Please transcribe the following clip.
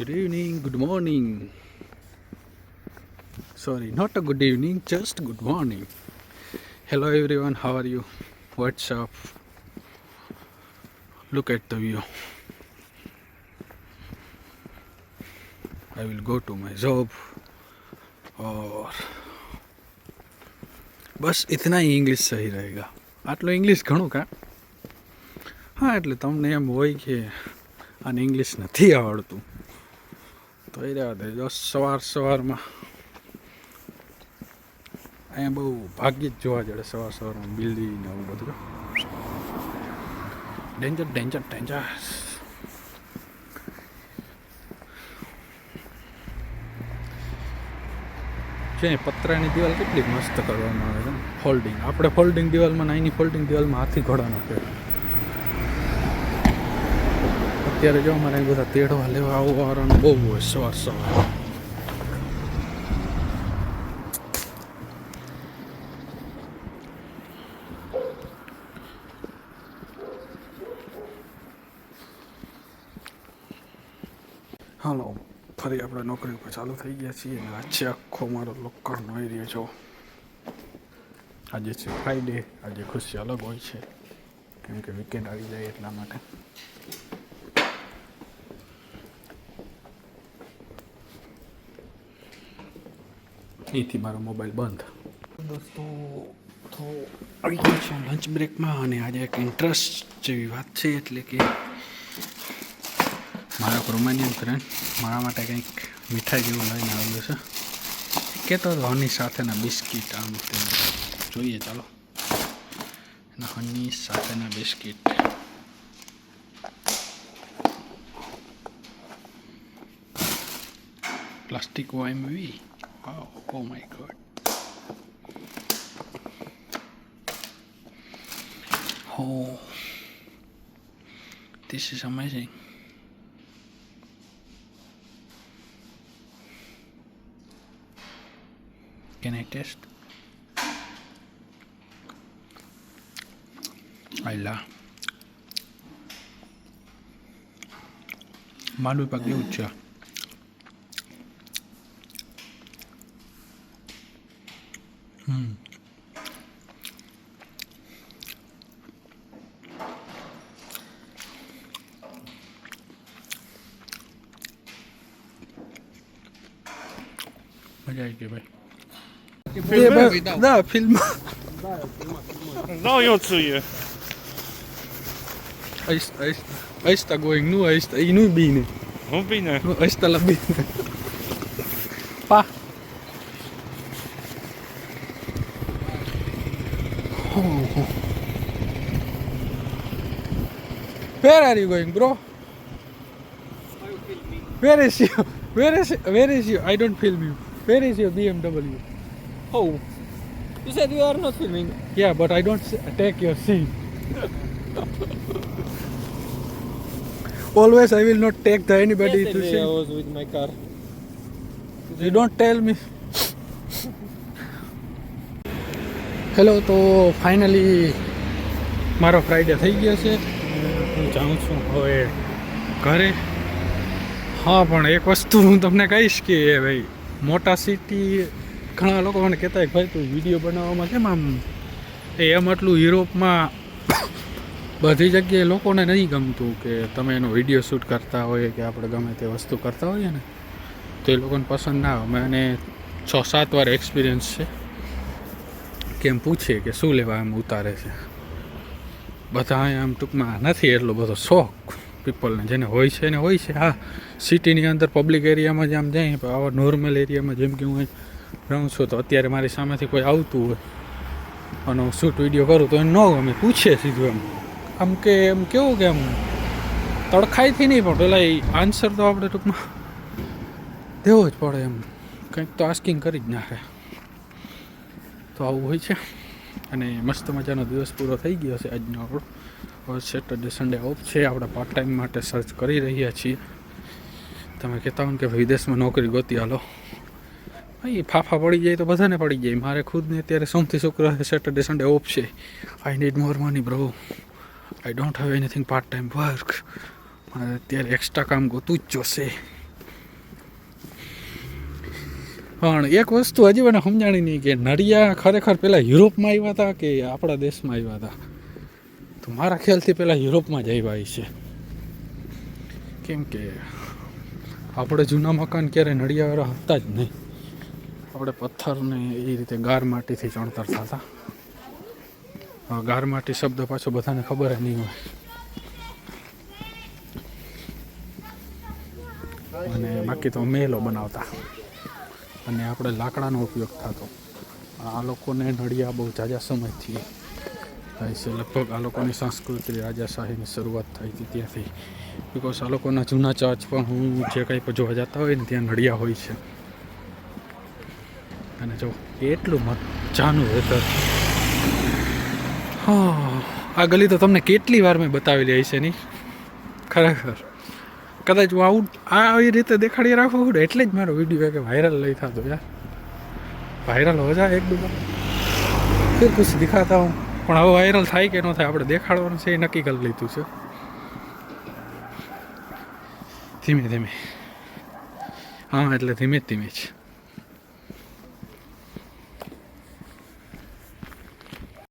Good evening, good morning. Sorry, not a good evening, just good morning. Hello everyone, how are you? What's up? Look at the view. I will go to my job और બસ ઇતના English સહી રહેગા આટલું English ઘણું કા હા એટલે તમને એમ હોય કે આને ઇંગ્લિશ નથી આવડતું એ રહેવા દે જો સવાર સવારમાં. અહીંયા બહુ ભાગ્યે જ જોવા જડે સવાર સવારમાં બિલ્ડી ને આવું બધું. Danger danger danger. છે, પતરાની દિવાલ કેટલી મસ્ત કરવામાં આવે છે ફોલ્ડિંગ. આપણે ફોલ્ડિંગ દિવાલમાં નાની ફોલ્ડિંગ દિવાલમાં હાથી ઘોડાનો છે અત્યારે જો અમારે બધા તેડવા લેવા આવવાનું. બહુ હોય સવાર સવાર. હાલો, ફરી આપણે નોકરી ઉપર ચાલુ થઈ ગયા છીએ અને આજે આખો મારો લોકરનો એરિયો જો આજે છે ફ્રાઈડે આજે ખુશી અલગ હોય છે. કેમ કે વીકેન્ડ આવી જાય એટલા માટે. અહીંથી મારો મોબાઈલ બંધ. દોસ્તો, તો આવી ગયો છે લંચ બ્રેકમાં અને આજે એક ઇન્ટરેસ્ટ જેવી વાત છે, એટલે કે મારા રોમાનિયન ફ્રેન્ડ મારા માટે કંઈક મીઠાઈ જેવું લઈને આવ્યું છે. કહેતો હતો હની સાથેના બિસ્કિટ આમ તેમ જોઈએ, ચાલો. એના હની સાથેના બિસ્કિટ. પ્લાસ્ટિક વાઇમ Wow, oh my god. Oh, this is amazing. Can I test? I love. Malu Baglucha. જ છે હમ મજા આવી ગઈ ભાઈ ના film No, eu czuję. Aí está, aí está, aí está going nu, aí está, aí nu bine. No bine. Nu, aí está la bine. Pa. Where are you going, bro? Where is you? Where is where is you? I don't film you. Where is your BMW? Oh, you said you are not filming. Yeah, but I don't take your scene. Always, I will not take the anybody to Yesterday I see. was with my car. You don't tell me. Hello તો finally મારો Friday થઈ ગયો છે. હું જાઉં છું હવે ઘરે. હા, પણ એક વસ્તુ હું તમને કહીશ કે ભાઈ, મોટા સિટી ઘણા લોકો મને કહેતા કે, ભાઈ, તું વીડિયો બનાવવામાં કેમ આમ એમ આટલું યુરોપમાં બધી જગ્યાએ લોકોને નહીં ગમતું કે તમે એનો વીડિયો શૂટ કરતા હોય કે આપણે ગમે તે વસ્તુ કરતા હોઈએ ને, તો એ લોકોને પસંદ ના આવે. અને છ સાત વાર એક્સપિરિયન્સ છે. કે એમ પૂછે કે શું લેવા એમ ઉતારે છે. બધા આમ ટૂંકમાં નથી એટલો બધો શોખ પીપલને, જેને હોય છે ને હોય છે. હા, સિટીની અંદર પબ્લિક એરિયામાં જ આમ જાય, પણ આવા નોર્મલ એરિયામાં જેમ કે હું રહું છું, તો અત્યારે મારી સામેથી કોઈ આવતું હોય. અને હું શૂટ વીડિયો કરું તો એને ન ગમે, પૂછે સીધું એમ. આમ કે, એમ કેવું કે એમ તડખાઈથી નહીં, પણ પેલા એ આન્સર તો આપણે ટૂંકમાં દેવો જ પડે એમ. કંઈક તો આસ્કિંગ કરી જ નાખે. તો આવું હોય છે. અને મસ્ત મજાનો દિવસ પૂરો થઈ ગયો છે આજનો. આપણો હવે સેટરડે સન્ડે ઓફ છે. આપણે પાર્ટ ટાઈમ માટે સર્ચ કરી રહ્યા છીએ. તમે કહેતા હો કે ભાઈ વિદેશમાં નોકરી ગોતી, હાલો. અહીં ફાફા પડી જાય તો બધાને પડી જાય. મારે ખુદને અત્યારે સોમથી શુક્ર સેટરડે સન્ડે ઓફ છે. I need more money bro I don't have anything part time work મારે અત્યારે એક્સ્ટ્રા કામ ગોતું જ જોશે. પણ એક વસ્તુ હજી મને સમજાણી નહીં કે નડિયા ખરેખર પહેલાં યુરોપમાં આવ્યા હતા કે આપણા દેશમાં આવ્યા હતા? તો મારા ખ્યાલથી પહેલાં યુરોપમાં જ આવ્યા છે. કેમ કે આપણે જૂના મકાન ક્યારે નડિયાવાળા હતા જ નહીં. આપણે પથ્થરને એ રીતે ગાર માટીથી ચણતર થતા. ગાર માટી શબ્દ પાછો બધાને ખબર નહીં હોય. અને બાકી તો મેલો બનાવતા. અને આપણે લાકડાનો ઉપયોગ થતો. આ લોકોને નડિયા બહુ ઝાઝા સમયથી થાય છે. લગભગ આ લોકોની સંસ્કૃતિ રાજાશાહીની શરૂઆત થઈ હતી ત્યાંથી. બિકોઝ આ લોકોના જૂના ચર્ચ પણ હું જે કંઈ પણ જોવા જતા હોય ને ત્યાં નડિયા હોય છે. અને જો એટલું મજાનું વેધર. હા, આ ગલી તો તમને કેટલી વાર મેં બતાવેલી હશે નહીં ખરેખર. કદાચ હું આવું આ આવી રીતે દેખાડી રાખું ને, એટલે જ મારો વીડિયો કે વાયરલ લઈ થતો યાર. વાયરલ હો જાય એક દુકાન. ફિર કુછ દિખાતા હું. પણ હવે વાયરલ થાય કે ન થાય આપણે દેખાડવાનું છે એ નક્કી કરી લીધું છે. ધીમે ધીમે. હા, એટલે ધીમે જ ધીમે જ.